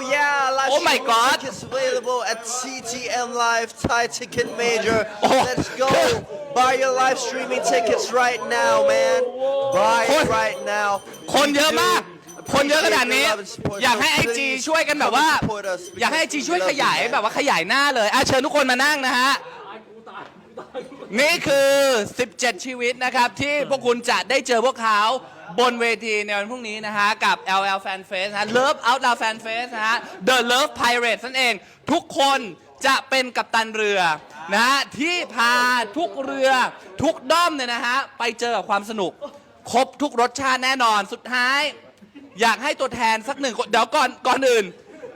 yeah, live Oh my streaming God. tickets available at CTM Live Thai Ticket Major. Oh. Let's go. Buy your live streaming tickets right now, man. Buy it right now. คนเยอะมาก We คนเยอะขนาดนี้ appreciate your love and support. อยากให้ไอ So จี please ช่วยกันแบบว่า come support us อยากให้ไอจี because ช่วย we ข love you, ยาย man. แบบว่าขยายหน้าเลยอะเชิญทุกคนมานั่งนะฮะ นี่คือ 17 ชีวิตนะครับ ที่พวกคุณจะได้เจอพวกเขาบนเวทีในวันพรุ่งนี้นะฮะ กับ LL Fan Fest นะฮะ Love Out Loud Fan Fest นะฮะ The Love Pirates นั่นเอง ทุกคนจะเป็นกัปตันเรือนะฮะ ที่พาทุกเรือ ทุกด้อมเนี่ยนะฮะ ไปเจอกับความสนุก ครบทุกรสชาติแน่นอนสุดท้าย อยากให้ตัวแทนสักหนึ่งคนเดี๋ยวก่อนก่อนอื่น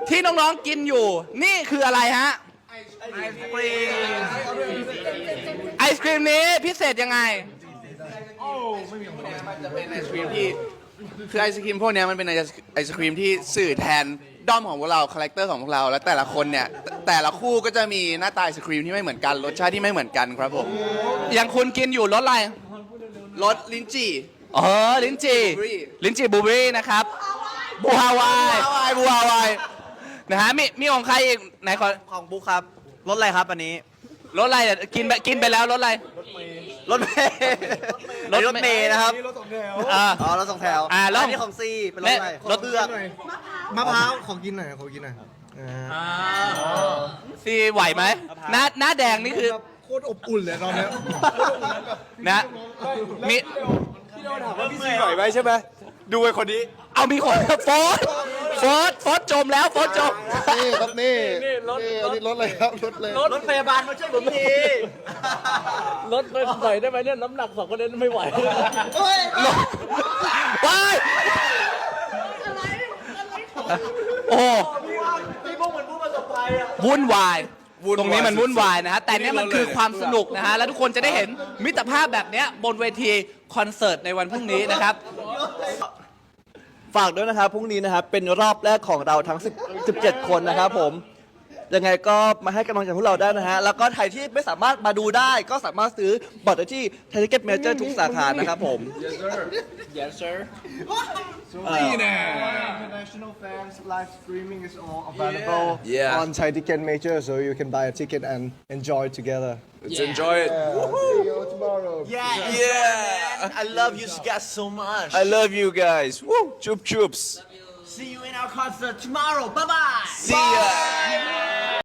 ที่น้องๆกินอยู่ นี่คืออะไรฮะไอศ ครีมนี้พิเศษยังไง มันจะเป็นไอศครีมที่คือไอศครีมพวกเนี้ยมันเป็นไอศไอศครีมที่สื่อแทนด้อมของพวกเราคาแรคเตอร์ของพวกเรา และแต่ละคนเนี่ยแต่แต่ละคู่ก็จะมีหน้าตาไอศครีมที่ไม่เหมือนกันรสชาติที่ไม่เหมือนกันครับผมอย่างคุณกินอยู่รสอะไรรสลิ้นจี่ เออลิ้นจี่บลูเบอรี่ ลิ้นจี่บลูเบอรี่นะครับบูฮาวายฮาวายบัวฮาวายนะฮะมีมีของใครอีกไหนขอของบุ๊คครับ รถอะไรครับอันนี้ รสอะไรอะกินไปกินไปแล้วรสอะไร รถเมย์รถรถเมย์นะครับอ่า อ๋อรถสองแถวอ่าแล้วนนี้ของซีเป็นรถอะไรและ รถเผือกมะพร้าวขอกินหน่อยขอกินหน่อยอ่าซีไหวไหมหน้าหน้าแดงนี่คือ โคตรอบอุ่นเลยตอนเนี้ยนะ มี พี่ซีไหวไหมใช่ไหมดูไอ้คนนี้ เอามีคนโฟร์ โฟร์โฟร์จมแล้วโฟร์จม นี่ครับนี่นี่รถอันนี้รถอะไรครับรถเลยรถพยาบาลมาช่วยผมทีลดไปหน่อยได้ไหมเนี่ยน้ำหนักสองคนนี้ไม่ไหวว้ายโอ้วุ่นวาย ตรงนี้มันวุ่นวายนะฮะ แต่เนี่ยมันคือความสนุกนะฮะ แล้วทุกคนจะได้เห็นมิตรภาพแบบเนี้ยบนเวทีคอนเสิร์ตในวันพรุ่งนี้นะครับ ฝากด้วยนะครับพรุ่งนี้นะครับเป็นรอบแรกของเราทั้ง10 17 คนนะครับผมยังไงก็มาให้กำลังใจพวกเราได้นะฮะ แล้วก็ใครที่ไม่สามารถมาดูได้ ก็สามารถซื้อบัตรได้ที่ไทยทิเก็ตเมเจอร์ทุกสาขานะครับผม yes sir International fans live streaming is all available Yeah. on Thai Ticket Major so you can buy a ticket and enjoy together let's enjoy it see you tomorrow Yeah Yeah. I love you guys so much. I love you guys. Woo! Chup chups. See you in our concert tomorrow. Bye bye see ya